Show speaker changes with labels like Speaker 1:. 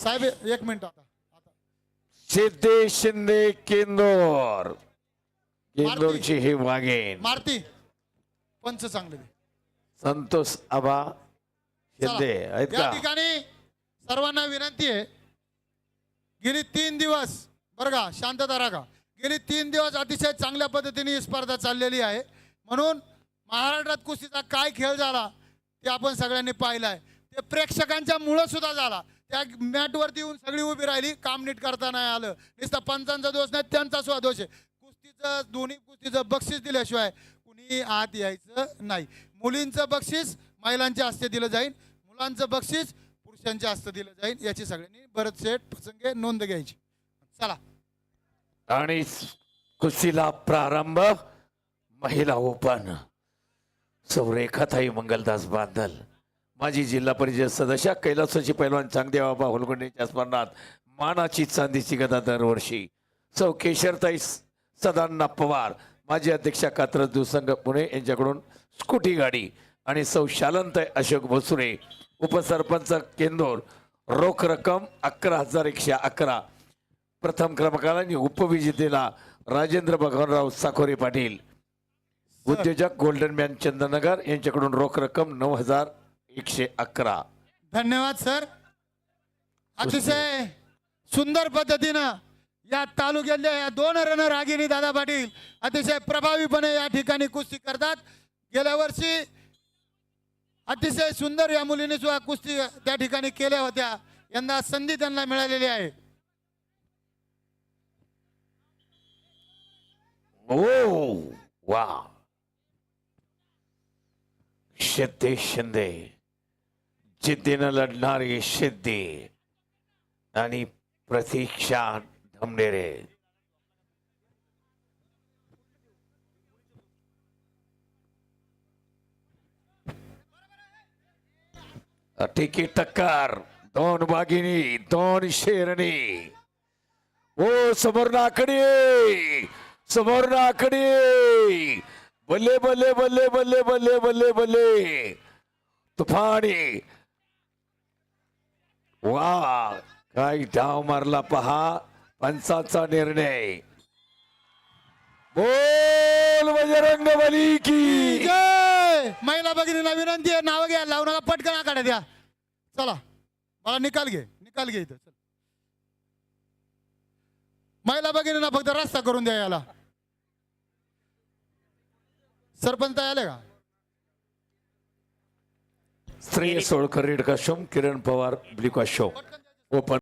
Speaker 1: साहेब एक मिनिट आता. आता
Speaker 2: सिद्धे शिंदे केंदोर. केंदोरची ही वाघेन
Speaker 1: मारती पंच चांगले दे.
Speaker 2: संतोष आबा शिंदे
Speaker 1: चला.
Speaker 2: आहेत
Speaker 1: या
Speaker 2: का?
Speaker 1: ठिकाणी सर्वांना विनंती आहे. गेली तीन दिवस बरं का शांतता राखा. गेली तीन दिवस अतिशय चांगल्या पद्धतीने ही स्पर्धा चाललेली आहे. म्हणून महाराष्ट्रात कुस्तीचा काय खेळ झाला ते आपण सगळ्यांनी पाहिलं आहे ते प्रेक्षकांच्या मुळं सुद्धा झाला. त्या मॅटवरती येऊन सगळी उभी राहिली काम नीट करता नाही आलं. नुसता पंचांचा दोष नाही त्यांचा सुद्धा दोष आहे. कुस्तीचं दोन्ही कुस्तीचं बक्षीस दिल्याशिवाय कुणी आत यायचं नाही. मुलींचं बक्षीस महिलांच्या हस्ते दिलं जाईल. मुलांचं बक्षीस पुरुषांच्या हस्ते दिलं जाईल. याची सगळ्यांनी बरंच सेट प्रसंगे नोंद घ्यायची. चला.
Speaker 2: आणि कुस्तीला प्रारंभ महिला ओपन. सौरेखाताई मंगलदास बांधल. माजी जिल्हा परिषद सदस्य कैलासाची पैलवान चांगदेवाबा होलगुंडेच्या स्मरणात मानाची चांदीची गदा दरवर्षी. सौ केशरताई सदांना पवार. माजी अध्यक्षा कात्रज दुसंग पुणे यांच्याकडून स्कूटी गाडी आणि सौ शालंताई अशोक भोसुरे उपसरपंच केंदोर रोख रक्कम अकरा हजार एकशे अकरा. प्रथम क्रमांकाला उपविजेतेला राजेंद्र भगवानराव साखोरे पाटील. उद्योजक गोल्डन मॅन चंदनगर यांच्याकडून रोख रक्कम नऊ हजार एकशे अकरा.
Speaker 1: धन्यवाद सर. अतिशय सुंदर पद्धतीनं या तालुक्यातल्या या दोन रणरागिनी दादा पाटील अतिशय प्रभावीपणे या ठिकाणी कुस्ती करतात. गेल्या वर्षी अतिशय सुंदर या मुलीने सुद्धा कुस्ती त्या ठिकाणी केल्या होत्या. यंदा संधी त्यांना मिळालेली आहे.
Speaker 2: ओ वा. शिद्दे शिंदे. जिद्दीनं लढणारी सिद्धी आणि प्रतीक्षा धमनेरे टिकी टक्कर दोन वाघिणी दोन शेरणी. ओ समोर समोरनाकडी समोर बल्ले बल्ले बल्ले बल्ले बल्ले बल्ले बल्ले. तुफानी. वा काय डाव मारला पहा पंचाचा निर्णय. बोल बजरंग बली की.
Speaker 1: जय! महिला भगिनीला विनंती आहे नाव घ्या लावू पटकन आकडे द्या चला मला निकाल घे निकाल घे इथं चल. महिला भगिनींना फक्त रस्ता करून द्या याला. सरपंच आले का?
Speaker 2: श्रेय सोळकर रेड काशोम किरण पवार ब्ल्यू काशोम ओपन